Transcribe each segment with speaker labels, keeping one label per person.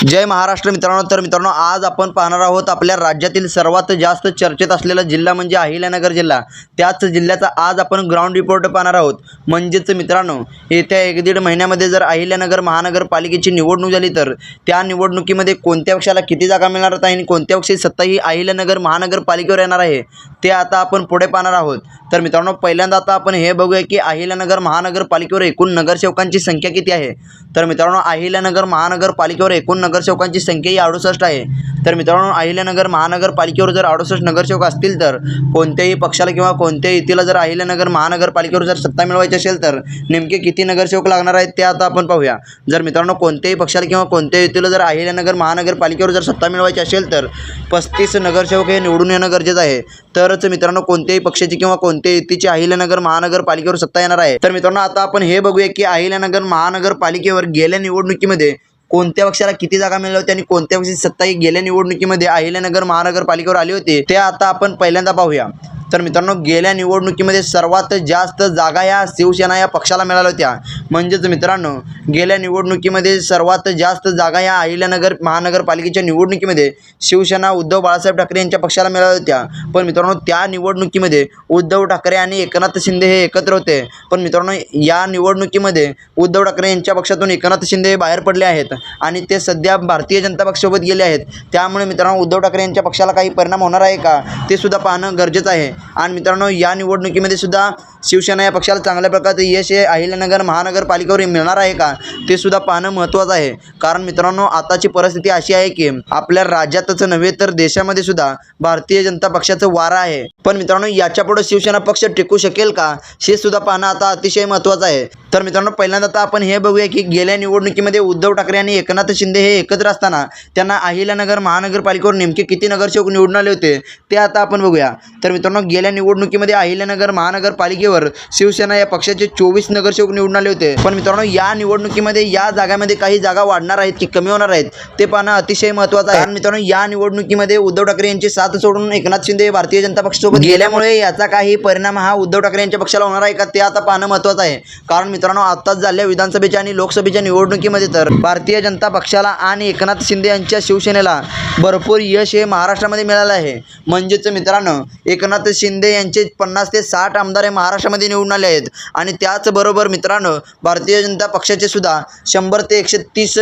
Speaker 1: जय महाराष्ट्र मित्रांनो. तर मित्रांनो आज आपण पाहणार आहोत आपल्या राज्यातील सर्वात जास्त चर्चेत असलेला जिल्हा म्हणजे अहिल्यानगर जिल्हा. त्याच जिल्ह्याचा आज आपण ग्राउंड रिपोर्ट पाहणार आहोत. म्हणजेच मित्रांनो येत्या एक दीड महिन्यामध्ये जर अहिल्यानगर महानगरपालिकेची निवडणूक झाली तर त्या निवडणुकीमध्ये कोणत्या पक्षाला किती जागा मिळणार आहेत आणि कोणत्या पक्षी सत्ता ही अहिल्यानगर महानगरपालिकेवर येणार आहे ते आता आपण पुढे पाहणार आहोत. तर मित्रांनो पहिल्यांदा आता आपण हे बघूया की अहिल्यानगर महानगरपालिकेवर एकूण नगरसेवकांची संख्या किती आहे? तर मित्रांनो अहिल्यानगर महानगरपालिकेवर एकूण नगरसेवकांची संख्या ही अडुसष्ट आहे. तर मित्रांनो अहिल्यानगर महानगरपालिकेवर जर अडुसष्ट नगरसेवक असतील तर कोणत्याही पक्षाला किंवा कोणत्याही युतीला जर अहिल्यानगर महानगरपालिकेवर जर सत्ता मिळवायची असेल तर नेमके किती नगरसेवक लागणार आहेत ते आता आपण पाहूया. जर मित्रांनो कोणत्याही पक्षाला किंवा कोणत्याही युतीला जर अहिल्यानगर महानगरपालिकेवर जर सत्ता मिळवायची असेल तर पस्तीस नगरसेवक हे निवडून येणं गरजेचं आहे. तरच मित्रांनो कोणत्याही पक्षाची किंवा कोणत्याही युतीची अहिल्यानगर महानगरपालिकेवर सत्ता येणार आहे. तर मित्रांनो आता आपण हे बघूया की अहिल्यानगर महानगरपालिकेवर गेल्या निवडणुकीमध्ये कोणत्या पक्षाला किती जागा मिळाल्या होत्या आणि कोणत्या पक्षाची सत्ता ही गेल्या निवडणुकीमध्ये अहिल्यानगर महानगरपालिकेवर आली होती ते आता आपण पहिल्यांदा पाहूया. तर मित्रांनो गेल्या निवडणुकीमध्ये सर्वात जास्त जागा या शिवसेना या पक्षाला मिळाल्या होत्या. म्हणजेच मित्रांनो गेल्या निवडणुकीमध्ये सर्वात जास्त जागा या अहिल्यानगर महानगरपालिकेच्या निवडणुकीमध्ये शिवसेना उद्धव बाळासाहेब ठाकरे यांच्या पक्षाला मिळाल्या होत्या. पण मित्रांनो त्या निवडणुकीमध्ये उद्धव ठाकरे आणि एकनाथ शिंदे हे एकत्र होते. पण मित्रांनो या निवडणुकीमध्ये उद्धव ठाकरे यांच्या पक्षातून एकनाथ शिंदे हे बाहेर पडले आहेत आणि ते सध्या भारतीय जनता पक्षासोबत गेले आहेत. त्यामुळे मित्रांनो उद्धव ठाकरे यांच्या पक्षाला काही परिणाम होणार आहे का? ते सुद्धा पाहणं गरजेचं आहे. आणि मित्रांनो या निवडणुकीमध्ये सुद्धा शिवसेना या पक्षाला चांगल्या प्रकारचं यश हे अहिल्यानगर महानगरपालिकेवर मिळणार आहे का? ते सुद्धा पाहणं महत्त्वाचं आहे. कारण मित्रांनो आताची परिस्थिती अशी आहे की आपल्या राज्यातच नव्हे तर देशामध्ये सुद्धा भारतीय जनता पक्षाचं वारं आहे. पण मित्रांनो याच्यापुढे शिवसेना पक्ष टिकू शकेल का? हे सुद्धा पाहणं आता अतिशय महत्त्वाचं आहे. तर मित्रांनो पहिल्यांदा आता आपण हे बघूया की गेल्या निवडणुकीमध्ये उद्धव ठाकरे आणि एकनाथ शिंदे हे एकत्र असताना त्यांना अहिल्यानगर महानगरपालिकेवर नेमके किती नगरसेवक निवडून आले होते ते आता आपण बघूया. तर मित्रांनो गेल्या निवडणुकीमध्ये अहिल्यानगर महानगरपालिकेवर शिवसेना या पक्षाचे चोवीस नगरसेवक निवडून आले होते. पण मित्रांनो या निवडणुकीमध्ये या जागामध्ये काही जागा वाढणार आहेत की कमी होणार आहेत ते पाहणं अतिशय महत्त्वाचं आहे. मित्रांनो या निवडणुकीमध्ये उद्धव ठाकरे यांची साथ सोडून एकनाथ शिंदे हे भारतीय जनता पक्षासोबत गेल्यामुळे याचा काही परिणाम हा उद्धव ठाकरे यांच्या पक्षाला होणार आहे का ते आता पाहणं महत्त्वाचं आहे. कारण मित्रांनो आत्ताच झालेल्या विधानसभेच्या आणि लोकसभेच्या निवडणुकीमध्ये तर भारतीय जनता पक्षाला आणि एकनाथ शिंदे यांच्या शिवसेनेला भरपूर यश हे महाराष्ट्रामध्ये मिळालं आहे. म्हणजेच मित्रांनो एकनाथ शिंदे यांचे पन्नास ते साठ आमदार हे महाराष्ट्रामध्ये निवडून आले आहेत. आणि त्याचबरोबर मित्रांनो भारतीय जनता पक्षाचे सुद्धा शंभर ते एकशे तीस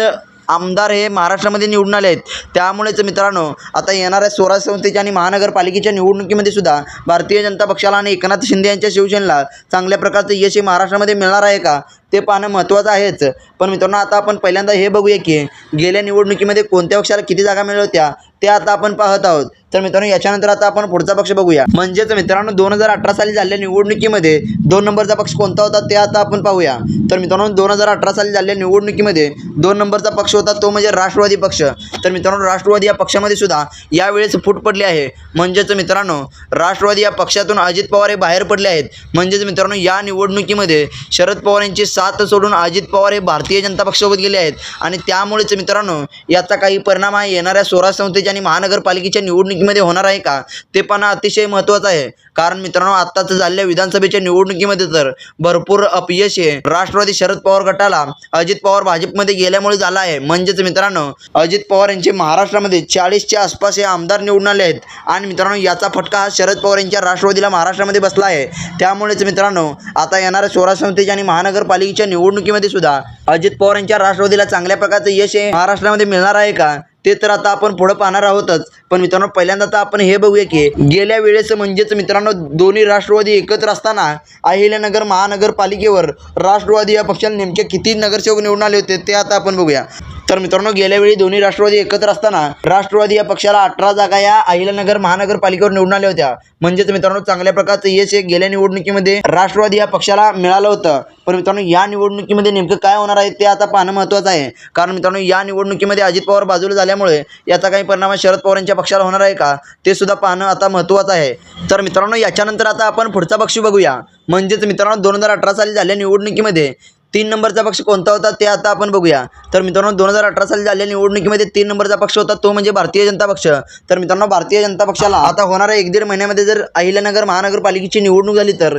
Speaker 1: आमदार हे महाराष्ट्रामध्ये निवडून आले आहेत. त्यामुळेच मित्रांनो आता येणाऱ्या स्वराज संस्थेच्या आणि महानगरपालिकेच्या निवडणुकीमध्ये सुद्धा भारतीय जनता पक्षाला आणि एकनाथ शिंदे यांच्या शिवसेनेला चांगल्या प्रकारचं यश हे महाराष्ट्रामध्ये मिळणार आहे का? ते पाहणं महत्त्वाचं आहेच. पण मित्रांनो आता आपण पहिल्यांदा हे बघूया की गेल्या निवडणुकीमध्ये कोणत्या पक्षाला किती जागा मिळत होत्या ते आता आपण पाहत आहोत. तर मित्रांनो याच्यानंतर आता आपण पुढचा पक्ष बघूया. म्हणजेच मित्रांनो दोन हजार अठरा साली झालेल्या निवडणुकीमध्ये दोन नंबरचा पक्ष कोणता होता ते आता आपण पाहूया. तर मित्रांनो दोन हजार अठरा साली झालेल्या निवडणुकीमध्ये दोन नंबरचा पक्ष होता तो म्हणजे राष्ट्रवादी पक्ष. तर मित्रांनो राष्ट्रवादी या पक्षामध्ये सुद्धा यावेळेस फूट पडली आहे. म्हणजेच मित्रांनो राष्ट्रवादी या पक्षातून अजित पवार हे बाहेर पडले आहेत. म्हणजेच मित्रांनो या निवडणुकीमध्ये शरद पवार यांची साथ सोडून अजित पवार हे भारतीय जनता पक्षासोबत गेले आहेत. आणि त्यामुळेच मित्रांनो याचा काही परिणाम हा येणाऱ्या स्वराज संस्थेच्या आणि महानगरपालिकेच्या निवडणुकीमध्ये होणार आहे का? ते पण अतिशय महत्त्वाचं आहे. कारण मित्रांनो आत्ताच झालेल्या विधानसभेच्या निवडणुकीमध्ये तर भरपूर अपयश हे राष्ट्रवादी शरद पवार गटाला अजित पवार भाजपमध्ये गेल्यामुळे झाला आहे. म्हणजेच मित्रांनो अजित पवार यांचे महाराष्ट्रामध्ये चाळीसच्या आसपास हे आमदार निवडून आले आहेत. आणि मित्रांनो याचा फटका हा शरद पवार यांच्या राष्ट्रवादीला महाराष्ट्रामध्ये बसला आहे. त्यामुळेच मित्रांनो आता येणाऱ्या स्वराज संस्थेच्या आणि महानगरपालिकेच्या निवडणुकीमध्ये सुद्धा अजित पवार यांच्या राष्ट्रवादीला चांगल्या प्रकारचं यश हे महाराष्ट्रामध्ये मिळणार आहे का? ते तर आता आपण पुढं पाहणार आहोतच. पण मित्रांनो पहिल्यांदा तर आपण हे बघूया की गेल्या वेळेस म्हणजेच मित्रांनो दोन्ही राष्ट्रवादी एकत्र असताना अहिल्यानगर महानगरपालिकेवर राष्ट्रवादी या पक्षाला नेमके किती नगरसेवक निवडून आले होते ते आता आपण बघूया. तर मित्रांनो गेल्या वेळी दोन्ही राष्ट्रवादी एकत्र असताना राष्ट्रवादी या पक्षाला अठरा जागा या अहिल्यानगर महानगरपालिकेवर निवडून आल्या होत्या. म्हणजेच मित्रांनो चांगल्या प्रकारचं यश हे गेल्या निवडणुकीमध्ये राष्ट्रवादी या पक्षाला मिळालं होतं. पण मित्रांनो या निवडणुकीमध्ये नेमकं काय होणार आहे ते आता पाहणं महत्त्वाचं आहे. कारण मित्रांनो या निवडणुकीमध्ये अजित पवार बाजूला झाल्यामुळे याचा काही परिणाम शरद पवार यांच्या पक्षाला होणार आहे का? ते सुद्धा पाहणं आता महत्त्वाचं आहे. तर मित्रांनो याच्यानंतर आता आपण पुढचा पक्ष बघूया. म्हणजेच मित्रांनो दोन हजार अठरा साली झालेल्या निवडणुकीमध्ये तीन नंबरचा पक्ष कोणता होता ते आता आपण बघूया. तर मित्रांनो दोन हजार अठरा साली झालेल्या निवडणुकीमध्ये तीन नंबरचा पक्ष होता तो म्हणजे भारतीय जनता पक्ष. तर मित्रांनो भारतीय जनता पक्षाला आता होणाऱ्या एक दीड महिन्यामध्ये जर अहिल्यानगर महानगरपालिकेची निवडणूक झाली तर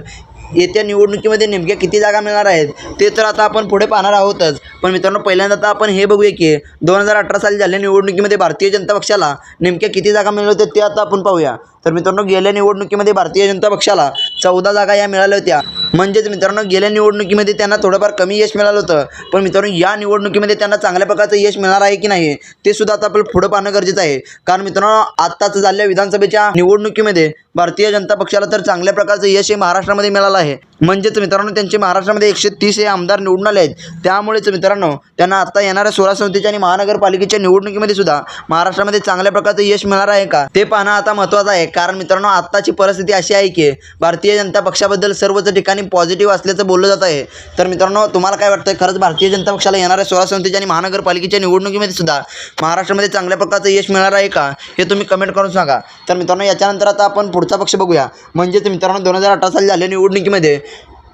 Speaker 1: येत्या निवडणुकीमध्ये नेमक्या किती जागा मिळणार आहेत ते तर आता आपण पुढे पाहणार आहोतच. पण मित्रांनो पहिल्यांदा आता आपण हे बघूया की दोन हजार अठरा साली झालेल्या निवडणुकीमध्ये भारतीय जनता पक्षाला नेमक्या किती जागा मिळाल्या होत्या ते आता आपण पाहूया. तर मित्रांनो गेल्या निवडणुकीमध्ये भारतीय जनता पक्षाला चौदा जागा या मिळाल्या होत्या. म्हणजेच मित्रांनो गेल्या निवडणुकीमध्ये त्यांना थोडंफार कमी यश मिळालं होतं. पण मित्रांनो या निवडणुकीमध्ये त्यांना चांगल्या प्रकारचं यश मिळणार आहे की नाही ते सुद्धा आता आपल्याला पुढं पाहणं गरजेचं आहे. कारण मित्रांनो आत्ताच झालेल्या विधानसभेच्या निवडणुकीमध्ये भारतीय जनता पक्षाला तर चांगल्या प्रकारचं यश हे महाराष्ट्रामध्ये मिळालं आहे. म्हणजेच मित्रांनो त्यांचे महाराष्ट्रामध्ये एकशे तीस हे आमदार निवडून आले आहेत. त्यामुळेच मित्रांनो त्यांना आता येणाऱ्या सोळा संस्थेच्या आणि महानगरपालिकेच्या निवडणुकीमध्ये सुद्धा महाराष्ट्रामध्ये चांगल्या प्रकारचं यश मिळणार आहे का? ते पाहणं आता महत्त्वाचं आहे. कारण मित्रांनो आत्ताची परिस्थिती अशी आहे की भारतीय जनता पक्षाबद्दल सर्वच ठिकाणी पॉझिटिव्ह असल्याचं बोललं जात आहे. तर मित्रांनो तुम्हाला काय वाटतं खरंच भारतीय जनता पक्षाला येणाऱ्या सोळा संस्थेच्या आणि महानगरपालिकेच्या निवडणुकीमध्ये सुद्धा महाराष्ट्रामध्ये चांगल्या प्रकारचं यश मिळणार आहे का? हे तुम्ही कमेंट करून सांगा. तर मित्रांनो याच्यानंतर आता आपण पुढचा पक्ष बघूया. म्हणजेच मित्रांनो दोन हजार अठरा साली झालेल्या निवडणुकीमध्ये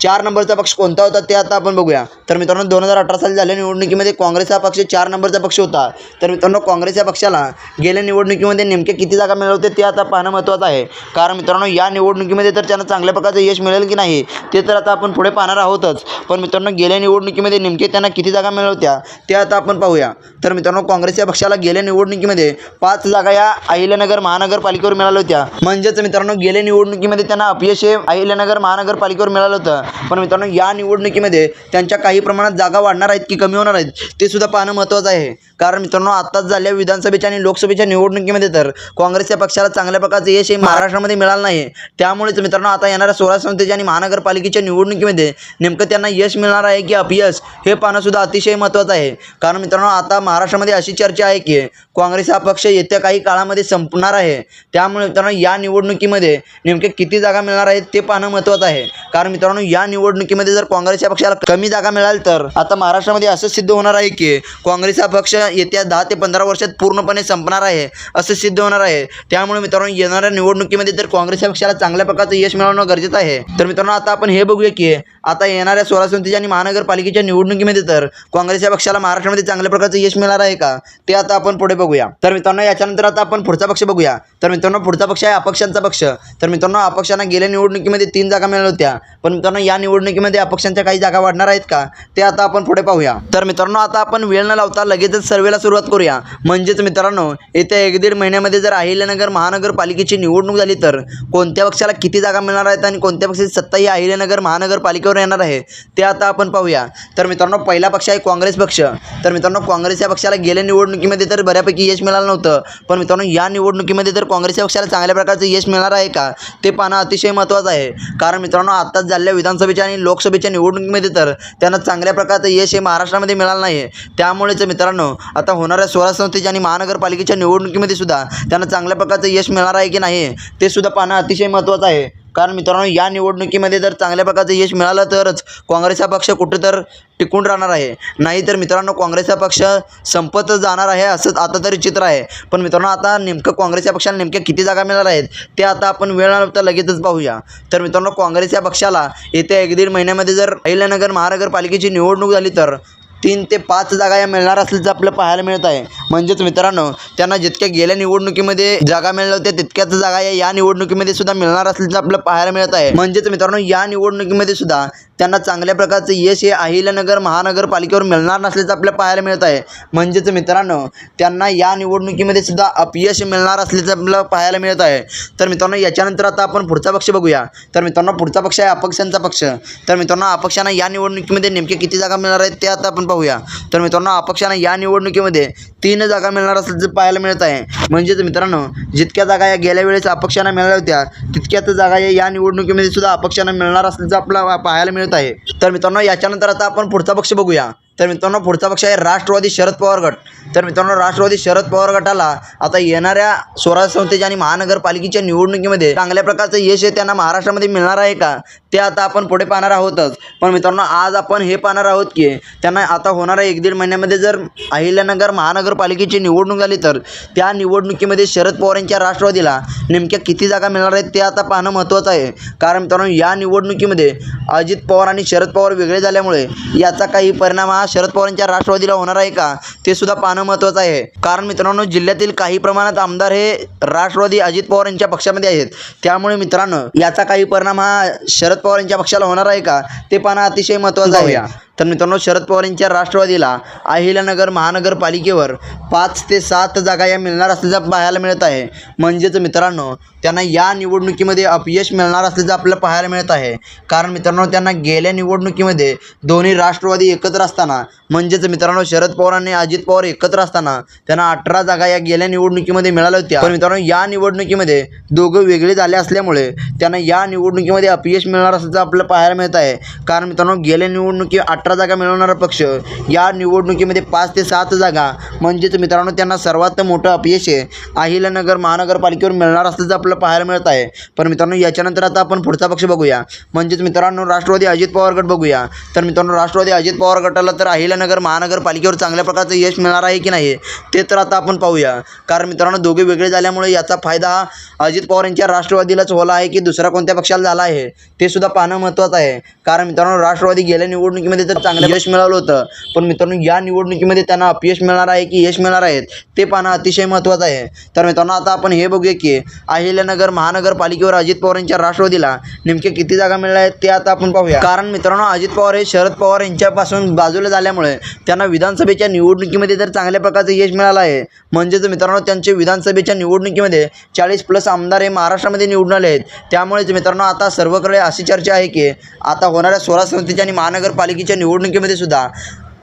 Speaker 1: चार नंबरचा पक्ष कोणता होता ते आता आपण बघूया. तर मित्रांनो दोन हजार अठरा साली झालेल्या निवडणुकीमध्ये काँग्रेस हा पक्ष चार नंबरचा पक्ष होता. तर मित्रांनो काँग्रेस या पक्षाला गेल्या निवडणुकीमध्ये नेमके किती जागा मिळवते ते आता पाहणं महत्त्वाचं आहे. कारण मित्रांनो या निवडणुकीमध्ये तर त्यांना चांगल्या प्रकारचं यश मिळेल की नाही ते तर आता आपण पुढे पाहणार आहोतच. पण मित्रांनो गेल्या निवडणुकीमध्ये नेमके त्यांना किती जागा मिळवत्या ते आता आपण पाहूया. तर मित्रांनो काँग्रेस या पक्षाला गेल्या निवडणुकीमध्ये पाच जागा या अहिल्यानगर महानगरपालिकेवर मिळाल्या होत्या. म्हणजेच मित्रांनो गेल्या निवडणुकीमध्ये त्यांना अपयश हे अहिल्यानगर महानगरपालिकेवर मिळालं होतं. पण मित्रांनो या निवडणुकीमध्ये त्यांच्या काही प्रमाणात जागा वाढणार आहेत की कमी होणार आहेत ते सुद्धा पाहणं महत्त्वाचं आहे. कारण मित्रांनो आत्ताच झाल्या विधानसभेच्या आणि लोकसभेच्या निवडणुकीमध्ये तर काँग्रेसच्या पक्षाला चांगल्या प्रकारचं यश हे महाराष्ट्रामध्ये मिळालं नाही. त्यामुळेच मित्रांनो आता येणाऱ्या सोळा संस्थेच्या आणि महानगरपालिकेच्या निवडणुकीमध्ये नेमकं त्यांना यश मिळणार आहे की अपयश हे पाहणंसुद्धा अतिशय महत्त्वाचं आहे. कारण मित्रांनो आता महाराष्ट्रामध्ये अशी चर्चा आहे की काँग्रेस हा पक्ष येत्या काही काळामध्ये संपणार आहे. त्यामुळे मित्रांनो या निवडणुकीमध्ये नेमके किती जागा मिळणार आहेत ते पाहणं महत्त्वाचं आहे. कारण मित्रांनो या निवडणुकीमध्ये जर काँग्रेसच्या पक्षाला कमी जागा मिळाल तर? आता महाराष्ट्रामध्ये असं सिद्ध होणार आहे की काँग्रेस हा पक्ष येत्या दहा ते पंधरा वर्षात पूर्णपणे संपणार आहे असं सिद्ध होणार आहे. त्यामुळे मित्रांनो येणाऱ्या निवडणुकीमध्ये तर काँग्रेसच्या पक्षाला चांगल्या प्रकारचं यश मिळवणं गरजेचं आहे तर मित्रांनो आता आपण हे बघूया की आता येणाऱ्या सोळा समितीच्या आणि महानगरपालिकेच्या निवडणुकीमध्ये तर काँग्रेसच्या पक्षाला महाराष्ट्रामध्ये चांगल्या प्रकारचं यश मिळणार आहे का? ते आता आपण पुढे बघूया. तर मित्रांनो याच्यानंतर आता आपण पुढचा पक्ष बघूया. तर मित्रांनो पुढचा पक्ष आहे अपक्षांचा पक्ष. तर मित्रांनो अपक्षांना गेल्या निवडणुकीमध्ये तीन जागा मिळाल्या होत्या. पण मित्रांनो या निवडणुकीमध्ये अपक्षांच्या काही जागा वाढणार आहेत का? ते आता आपण पुढे पाहूया. तर मित्रांनो आता आपण वेळ न लावता लगेचच सर्वेला सुरुवात करूया. म्हणजेच मित्रांनो येत्या एक दीड महिन्यामध्ये जर अहिल्यानगर महानगरपालिकेची निवडणूक झाली तर कोणत्या पक्षाला किती जागा मिळणार आहेत आणि कोणत्या पक्षाची सत्ता ही अहिल्यानगर महानगरपालिकेवर येणार आहे ते आता आपण पाहूया. तर मित्रांनो पहिला पक्ष आहे काँग्रेस पक्ष. तर मित्रांनो काँग्रेस या पक्षाला गेल्या निवडणुकीमध्ये तर बऱ्यापैकी यश मिळालं नव्हतं. पण मित्रांनो या निवडणुकीमध्ये तर काँग्रेस या पक्षाला चांगल्या प्रकारचं यश मिळणार आहे का? ते पाहणं अतिशय महत्त्वाचं आहे. कारण मित्रांनो आत्ताच झालेल्या विधान विधानसभेच्या आणि लोकसभेच्या निवडणुकीमध्ये तर त्यांना चांगल्या प्रकारचं यश हे महाराष्ट्रामध्ये मिळालं नाही आहे त्यामुळेच मित्रांनो आता होणाऱ्या सोळा संस्थेच्या आणि महानगरपालिकेच्या निवडणुकीमध्ये सुद्धा त्यांना चांगल्या प्रकारचं यश मिळणार आहे की नाही ते सुद्धा पाहणं अतिशय महत्त्वाचं आहे. कारण मित्रांनो या निवडणुकीमध्ये जर चांगल्या प्रकारचं यश मिळालं तरच काँग्रेसचा पक्ष कुठं तर टिकून राहणार आहे. नाहीतर मित्रांनो काँग्रेसचा पक्ष संपत जाणार आहे असंच आता तरी चित्र आहे. पण मित्रांनो आता नेमकं काँग्रेसच्या पक्षाला नेमक्या किती जागा मिळणार आहेत ते आता आपण वेळ न तर लगेचच पाहूया. तर मित्रांनो काँग्रेस या पक्षाला येत्या एक दीड महिन्यामध्ये जर अहिल्यानगर महानगरपालिकेची निवडणूक झाली तर तीन ते पाच जागा या मिळणार असल्याचं आपलं पाहायला मिळत आहे. म्हणजेच मित्रांनो त्यांना जितक्या गेल्या निवडणुकीमध्ये जागा मिळल्या होत्या तितक्याच जागा या या निवडणुकीमध्ये सुद्धा मिळणार असल्याचं आपलं पाहायला मिळत आहे. म्हणजेच मित्रांनो या निवडणुकीमध्ये सुद्धा त्यांना चांगल्या प्रकारचं यश हे अहिल्यानगर महानगरपालिकेवर मिळणार नसल्याचं आपल्याला पाहायला मिळत आहे. म्हणजेच मित्रांनो त्यांना या निवडणुकीमध्ये सुद्धा अपयश मिळणार असल्याचं आपल्याला पाहायला मिळत आहे. तर मित्रांनो याच्यानंतर आता आपण पुढचा पक्ष बघूया. तर मित्रांनो पुढचा पक्ष आहे अपक्षांचा पक्ष. तर मित्रांनो अपक्षांना या निवडणुकीमध्ये नेमके किती जागा मिळणार आहेत ते आता आपण पाहूया तर मित्रांनो अपक्षांना या निवडणुकीमध्ये तीन जागा मिळणार असल्याचं पाहायला मिळत आहे. म्हणजेच मित्रांनो जितक्या जागा या गेल्या वेळेस अपक्षांना मिळाल्या होत्या तितक्याच जागा या या निवडणुकीमध्ये सुद्धा अपक्षांना मिळणार असल्याचं आपल्याला पाहायला मिळत आहे. तर मित्रांनो याच्यानंतर आता आपण पुढचा पक्ष बघूया. तर मित्रांनो पुढचा पक्ष आहे राष्ट्रवादी शरद पवार गट. तर मित्रांनो राष्ट्रवादी शरद पवार गटाला आता येणाऱ्या स्वराज्य संस्थेच्या आणि महानगरपालिकेच्या निवडणुकीमध्ये चांगल्या प्रकारचं यश हे त्यांना महाराष्ट्रामध्ये मिळणार आहे का? ते आता आपण पुढे पाहणार आहोतच. पण मित्रांनो आज आपण हे पाहणार आहोत की त्यांना आता होणाऱ्या एक दीड महिन्यामध्ये जर अहिल्यानगर महानगरपालिकेची निवडणूक झाली तर त्या निवडणुकीमध्ये शरद पवार यांच्या राष्ट्रवादीला नेमक्या किती जागा मिळणार आहेत ते आता पाहणं महत्त्वाचं आहे. कारण मित्रांनो या निवडणुकीमध्ये अजित पवार आणि शरद पवार वेगळे झाल्यामुळे याचा काही परिणाम हा शरद पवारांच्या राष्ट्रवादीला होणार आहे का? ते सुद्धा पाहणं महत्त्वाचं आहे. कारण मित्रांनो जिल्ह्यातील काही प्रमाणात आमदार हे राष्ट्रवादी अजित पवार यांच्या पक्षामध्ये आहेत. त्यामुळे मित्रांनो याचा काही परिणाम हा शरद पवार यांच्या पक्षाला होणार आहे का? ते पाहणं अतिशय महत्त्वाचं आहे. तर मित्रांनो शरद पवार यांच्या राष्ट्रवादीला अहिल्यानगर महानगरपालिकेवर पाच ते सात जागा या मिळणार असल्याचं पाहायला मिळत आहे. म्हणजेच मित्रांनो त्यांना या निवडणुकीमध्ये अपयश मिळणार असल्याचं आपल्याला पाहायला मिळत आहे. कारण मित्रांनो त्यांना गेल्या निवडणुकीमध्ये दोन्ही राष्ट्रवादी एकत्र असताना म्हणजेच मित्रांनो शरद पवार आणि अजित पवार एकत्र असताना त्यांना अठरा जागा या गेल्या निवडणुकीमध्ये मिळाल्या होत्या. पण मित्रांनो या निवडणुकीमध्ये दोघं वेगळे झाले असल्यामुळे त्यांना या निवडणुकीमध्ये अपयश मिळणार असल्याचं आपल्याला पाहायला मिळत आहे. कारण मित्रांनो गेल्या निवडणुकी अठरा जागा मिळवणारा पक्ष या निवडणुकीमध्ये पाच ते सात जागा. म्हणजेच मित्रांनो त्यांना सर्वात मोठं अपयश आहे. अहिल्यानगर महानगरपालिकेवर मिळणार असल्याचं आपल्याला पाहायला मिळत आहे. पण मित्रांनो याच्यानंतर आता आपण पुढचा पक्ष बघूया. म्हणजेच मित्रांनो राष्ट्रवादी अजित पवार गट बघूया. तर मित्रांनो राष्ट्रवादी अजित पवार गटाला तर अहिल्यानगर महानगरपालिकेवर चांगल्या प्रकारचं यश मिळणार आहे की नाही ते तर आता आपण पाहूया. कारण मित्रांनो दोघे वेगळे झाल्यामुळे याचा फायदा हा अजित पवार यांच्या राष्ट्रवादीलाच होला आहे की दुसरा कोणत्या पक्षाला झाला आहे ते सुद्धा पाहणं महत्त्वाचं आहे. कारण मित्रांनो राष्ट्रवादी गेल्या निवडणुकीमध्ये तर चांगलं यश मिळालं होतं. पण मित्रांनो या निवडणुकीमध्ये त्यांना अपयश मिळणार आहे की यश मिळणार आहे ते पाहणं अतिशय महत्त्वाचं आहे. तर मित्रांनो आता आपण हे बघूया की अहिल्यानगर महानगरपालिकेवर अजित पवार यांच्या राष्ट्रवादीला नेमके किती जागा मिळाल्या आहेत ते आता आपण पाहूया. कारण मित्रांनो अजित पवार हे शरद पवार यांच्यापासून बाजूला झाल्यामुळे त्यांना विधानसभेच्या निवडणुकीमध्ये तर चांगल्या प्रकारचं यश मिळालं आहे. म्हणजेच मित्रांनो त्यांचे विधानसभेच्या निवडणुकीमध्ये चाळीस प्लस आमदार हे महाराष्ट्रामध्ये निवडून आले आहेत. त्यामुळेच मित्रांनो आता सर्वकडे अशी चर्चा आहे की आता होणाऱ्या स्वराज संस्थेच्या आणि महानगरपालिकेच्या निवडणुकीमध्ये सुद्धा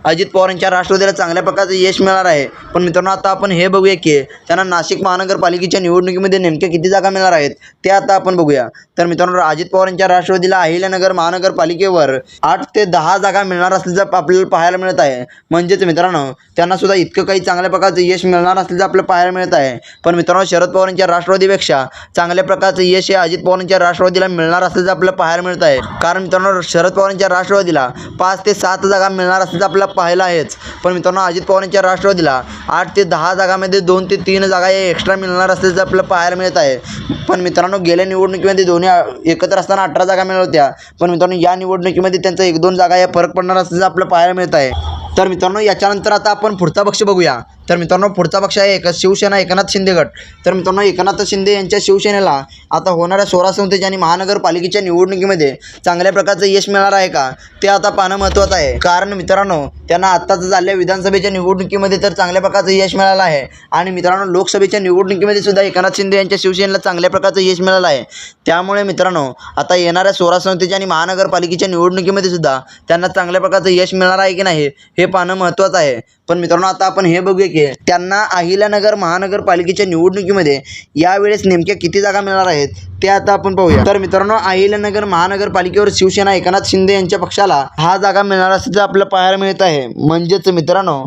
Speaker 1: अजित पवार यांच्या राष्ट्रवादीला चांगल्या प्रकारचं यश मिळणार आहे. पण मित्रांनो आता आपण हे बघूया की त्यांना नाशिक महानगरपालिकेच्या निवडणुकीमध्ये नेमक्या किती जागा मिळणार आहेत ते आता आपण बघूया. तर मित्रांनो अजित पवार यांच्या राष्ट्रवादीला अहिल्यानगर महानगरपालिकेवर आठ ते दहा जागा मिळणार असल्याचं आपल्याला पाहायला मिळत आहे. म्हणजेच मित्रांनो त्यांना सुद्धा इतकं काही चांगल्या प्रकारचं यश मिळणार असल्याचं आपल्याला पाहायला मिळत आहे. पण मित्रांनो शरद पवार यांच्या राष्ट्रवादीपेक्षा चांगल्या प्रकारचं यश हे अजित पवार यांच्या राष्ट्रवादीला मिळणार असल्याचं आपल्याला पाहायला मिळत आहे. कारण मित्रांनो शरद पवार यांच्या राष्ट्रवादीला पाच ते सात जागा मिळणार असल्याचं आपल्याला पाहायला आहेच. पण मित्रांनो अजित पवार यांच्या राष्ट्रवादीला आठ ते दहा जागामध्ये दोन ते तीन जागा या एक्स्ट्रा मिळणार असल्याचं आपल्याला पाहायला मिळत आहे. पण मित्रांनो गेल्या निवडणुकीमध्ये दोन्ही एकत्र असताना अठरा जागा मिळत होत्या. पण मित्रांनो या निवडणुकीमध्ये त्यांचा एक दोन जागा या फरक पडणार असल्याचं आपल्याला पाहायला मिळत आहे. तर मित्रांनो याच्यानंतर आता आपण पुढचा पक्ष बघूया. तर मित्रांनो पुढचा पक्ष आहे एक शिवसेना एकनाथ शिंदे गट. तर मित्रांनो एकनाथ शिंदे यांच्या शिवसेनेला आता होणाऱ्या सोळा संस्थेच्या आणि महानगरपालिकेच्या निवडणुकीमध्ये चांगल्या प्रकारचं यश मिळणार आहे का? ते आता पाहणं महत्त्वाचं आहे. कारण मित्रांनो त्यांना आत्ताच झालेल्या विधानसभेच्या निवडणुकीमध्ये तर चांगल्या प्रकारचं यश मिळालं आहे. आणि मित्रांनो लोकसभेच्या निवडणुकीमध्ये सुद्धा एकनाथ शिंदे यांच्या शिवसेनेला चांगल्या प्रकारचं यश मिळालं आहे. त्यामुळे मित्रांनो आता येणाऱ्या सोळा संस्थेच्या आणि महानगरपालिकेच्या निवडणुकीमध्ये सुद्धा त्यांना चांगल्या प्रकारचं यश मिळणार आहे की नाही हे पाहणं महत्त्वाचं आहे. पण मित्रांनो आता आपण हे बघूया की त्यांना अहिल्यानगर महानगरपालिकेच्या निवडणुकीमध्ये यावेळेस नेमक्या किती जागा मिळणार आहेत ते आता आपण पाहूया. तर मित्रांनो अहिल्यानगर महानगरपालिकेवर शिवसेना एकनाथ शिंदे यांच्या पक्षाला हा जागा मिळणार असल्याचं आपल्याला पाहायला मिळत आहे. म्हणजेच मित्रांनो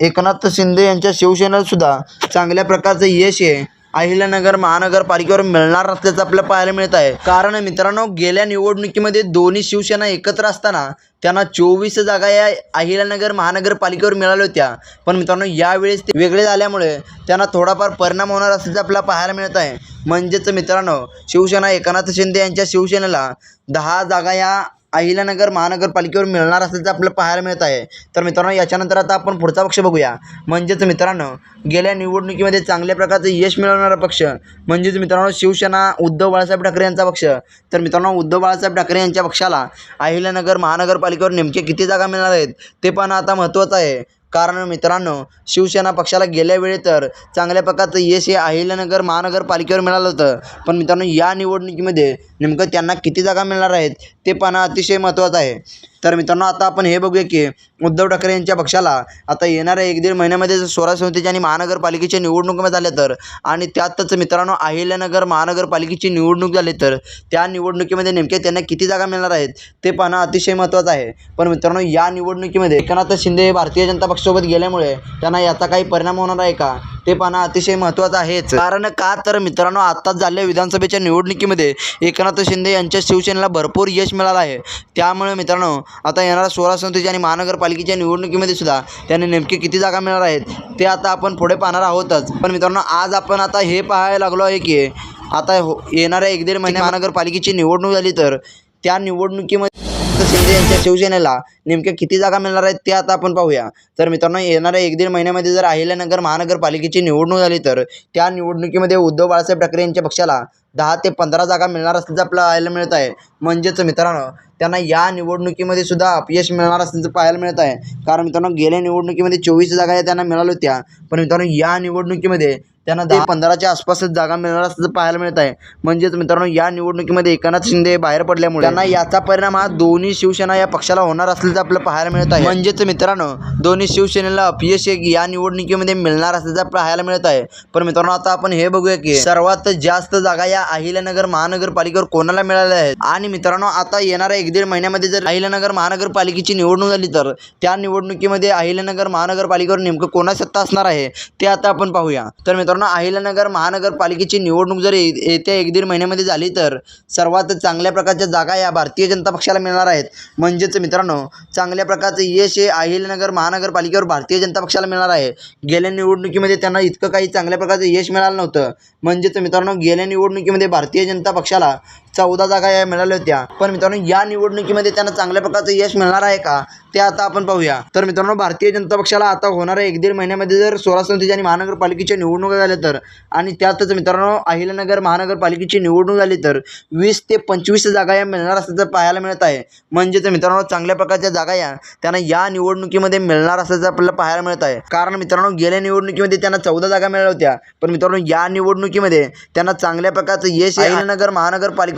Speaker 1: एकनाथ शिंदे यांच्या शिवसेनेला सुद्धा चांगल्या प्रकारचं यश आहे. अहिल्यानगर महानगरपालिकेवर मिळणार असल्याचं आपल्याला पाहायला मिळत आहे. कारण मित्रांनो गेल्या निवडणुकीमध्ये दोन्ही शिवसेना एकत्र असताना त्यांना चोवीस जागा या अहिल्यानगर महानगरपालिकेवर मिळाल्या होत्या. पण मित्रांनो यावेळेस ते वेगळे झाल्यामुळे त्यांना थोडाफार परिणाम होणार असल्याचं आपल्याला पाहायला मिळत आहे. म्हणजेच मित्रांनो शिवसेना एकनाथ शिंदे यांच्या शिवसेनेला दहा जागा या अहिल्यानगर महानगरपालिकेवर मिळणार असल्याचं आपल्याला पाहायला मिळत आहे. तर मित्रांनो याच्यानंतर आता आपण पुढचा पक्ष बघूया. म्हणजेच मित्रांनो गेल्या निवडणुकीमध्ये चांगल्या प्रकारचं यश मिळवणारा पक्ष म्हणजेच मित्रांनो शिवसेना उद्धव बाळासाहेब ठाकरे यांचा पक्ष. तर मित्रांनो उद्धव बाळासाहेब ठाकरे यांच्या पक्षाला अहिल्यानगर महानगरपालिकेवर नेमके किती जागा मिळणार आहेत ते पाहणं आता महत्त्वाचं आहे. कारण मित्रांनो शिवसेना पक्षाला गेल्या वेळी तर चांगल्या प्रकारचं यश हे अहिल्यानगर महानगरपालिकेवर मिळालं होतं. पण मित्रांनो या निवडणुकीमध्ये नेमकं त्यांना किती जागा मिळणार आहेत ते पाहणं अतिशय महत्त्वाचं आहे. तर मित्रांनो आता आपण हे बघूया की उद्धव ठाकरे यांच्या पक्षाला आता येणाऱ्या एक दीड महिन्यामध्ये जर स्वराज संस्थेच्या आणि महानगरपालिकेच्या निवडणुका झाल्या तर आणि त्यातच मित्रांनो अहिल्यानगर महानगरपालिकेची निवडणूक झाली तर त्या निवडणुकीमध्ये नेमके त्यांना किती जागा मिळणार आहेत ते पाहणं अतिशय महत्त्वाचं आहे. पण मित्रांनो या निवडणुकीमध्ये एकनाथ शिंदे हे भारतीय जनता पक्षासोबत गेल्यामुळे त्यांना याचा काही परिणाम होणार आहे का? ते पाहणं अतिशय महत्त्वाचं आहेच. कारण का तर मित्रांनो आत्ताच झालेल्या विधानसभेच्या निवडणुकीमध्ये एकनाथ शिंदे यांच्या शिवसेनेला भरपूर यश मिळालं आहे. त्यामुळे मित्रांनो आता येणाऱ्या सोळा संस्थेच्या आणि महानगरपालिकेच्या निवडणुकीमध्ये सुद्धा त्यांनी नेमके किती जागा मिळणार आहेत ते आता आपण पुढे पाहणार आहोतच. पण मित्रांनो आज आपण आता हे पाहायला लागलो आहे की आता हो येणाऱ्या एक दीड महिन्या महानगरपालिकेची निवडणूक झाली तर त्या निवडणुकीमध्ये शिंदे यांच्या शिवसेनेला नेमक्या किती जागा मिळणार आहेत ते आता आपण पाहूया. तर मित्रांनो येणाऱ्या एक दीड महिन्यामध्ये जर अहिल्यानगर महानगरपालिकेची निवडणूक झाली तर त्या निवडणुकीमध्ये उद्धव बाळासाहेब ठाकरे यांच्या पक्षाला दहा ते पंधरा जागा मिळणार असल्याचं आपल्याला पाहायला मिळत आहे. म्हणजेच मित्रांनो त्यांना या निवडणुकीमध्ये सुद्धा अपयश मिळणार असल्याचं पाहायला मिळत आहे. कारण मित्रांनो गेल्या निवडणुकीमध्ये चोवीस जागा या त्यांना मिळाल्या होत्या. पण मित्रांनो या निवडणुकीमध्ये त्यांना दहा पंधराच्या आसपासच जागा मिळणार असल्याचं पाहायला मिळत आहे म्हणजेच मित्रांनो या निवडणुकीमध्ये एकनाथ शिंदे बाहेर पडल्यामुळे त्यांना याचा परिणाम हा दोन्ही शिवसेना या पक्षाला होणार असल्याचं आपल्याला पाहायला मिळत आहे. म्हणजेच मित्रांनो दोन्ही शिवसेनेला अपयश एक या निवडणुकीमध्ये मिळणार असल्याचं पाहायला मिळत आहे. पण मित्रांनो आता आपण हे बघूया की सर्वात जास्त जागा या अहिल्यानगर महानगरपालिकेवर कोणाला मिळाल्या आहेत? आणि मित्रांनो आता येणाऱ्या एक दीड महिन्यामध्ये जर अहिल्यानगर महानगरपालिकेची निवडणूक झाली तर त्या निवडणुकीमध्ये अहिल्यानगर महानगरपालिकेवर नेमकं कोणा सत्ता असणार आहे ते आता आपण पाहूया. तर मित्रांनो अहिल्यानगर महानगरपालिकेची निवडणूक जर येत्या एक दीड महिन्यामध्ये झाली तर सर्वात चांगल्या प्रकारच्या जागा या भारतीय जनता पक्षाला मिळणार आहेत. म्हणजेच मित्रांनो चांगल्या प्रकारचं यश हे अहिल्यानगर महानगरपालिकेवर भारतीय जनता पक्षाला मिळणार आहे. गेल्या निवडणुकीमध्ये त्यांना इतकं काही चांगल्या प्रकारचं यश मिळालं नव्हतं. म्हणजेच मित्रांनो गेल्या निवडणुकीमध्ये भारतीय जनता पक्षाला चौदा जागा या मिळाल्या होत्या. पण मित्रांनो या निवडणुकीमध्ये त्यांना चांगल्या प्रकारचं यश मिळणार आहे का? ते आता आपण पाहूया. तर मित्रांनो भारतीय जनता पक्षाला आता होणाऱ्या एक दीड महिन्यामध्ये जर सोळा संसदेच्या आणि महानगरपालिकेच्या निवडणुका झाल्या तर. आणि त्यातच मित्रांनो अहिल्यानगर महानगरपालिकेची निवडणूक झाली तर वीस ते पंचवीस जागा या मिळणार असल्याचं पाहायला मिळत आहे. म्हणजेच मित्रांनो चांगल्या प्रकारच्या जागा या त्यांना या निवडणुकीमध्ये मिळणार असल्याचं आपल्याला पाहायला मिळत आहे. कारण मित्रांनो गेल्या निवडणुकीमध्ये त्यांना चौदा जागा मिळाल्या होत्या. पण मित्रांनो या निवडणुकीमध्ये त्यांना चांगल्या प्रकारचं यश अहिल्यानगर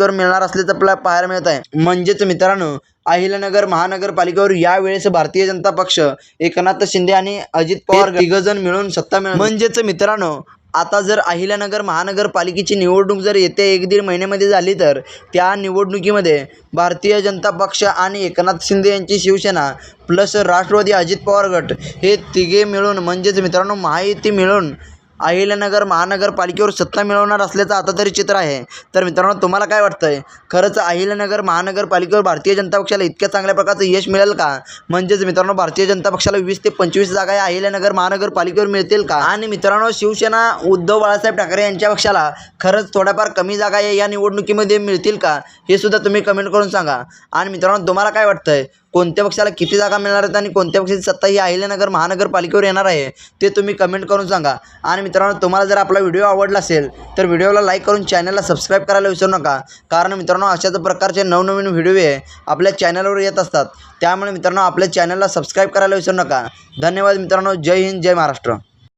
Speaker 1: महानगरपालिकेवर मिळणार असल्याचं आपल्याला पाहायला मिळत आहे. म्हणजेच मित्रांनो अहिल्यानगर महानगरपालिकेवर यावेळेस भारतीय जनता पक्ष एकनाथ शिंदे आणि अजित पवार तिघजण मिळून सत्ता मिळ म्हणजेच मित्रांनो आता जर अहिल्यानगर महानगरपालिकेची निवडणूक जर येत्या एक दीड महिन्यामध्ये झाली तर त्या निवडणुकीमध्ये भारतीय जनता पक्ष आणि एकनाथ शिंदे यांची शिवसेना प्लस राष्ट्रवादी अजित पवार गट हे तिघे मिळून म्हणजेच मित्रांनो महायुती मिळून अहिल्यानगर महानगरपालिकेवर सत्ता मिळवणार असल्याचं आता तरी चित्र आहे. तर मित्रांनो तुम्हाला काय वाटतं आहे खरंच अहिल्यानगर महानगरपालिकेवर भारतीय जनता पक्षाला इतक्या चांगल्या प्रकारचं यश मिळेल का? म्हणजेच मित्रांनो भारतीय जनता पक्षाला वीस ते पंचवीस जागा या अहिल्यानगर महानगरपालिकेवर मिळतील का? आणि मित्रांनो शिवसेना उद्धव बाळासाहेब ठाकरे यांच्या पक्षाला खरंच थोड्याफार कमी जागा या या निवडणुकीमध्ये मिळतील का? हे सुद्धा तुम्ही कमेंट करून सांगा. आणि मित्रांनो तुम्हाला काय वाटतं आहे कोणत्या पक्षाला किती जागा मिळणार आहेत आणि कोणत्या पक्षाची सत्ता ही अहिल्यानगर महानगरपालिकेवर येणार आहे ते तुम्ही कमेंट करून सांगा. आणि मित्रांनो तुम्हाला जर आपला व्हिडिओ आवडला असेल तर व्हिडिओला लाईक करून चॅनलला सबस्क्राईब करायला विसरू नका. कारण मित्रांनो अशाच प्रकारचे नवनवीन व्हिडिओ हे आपल्या चॅनलवर येत असतात. त्यामुळे मित्रांनो आपल्या चॅनलला सबस्क्राईब करायला विसरू नका. धन्यवाद मित्रांनो. जय हिंद जय महाराष्ट्र.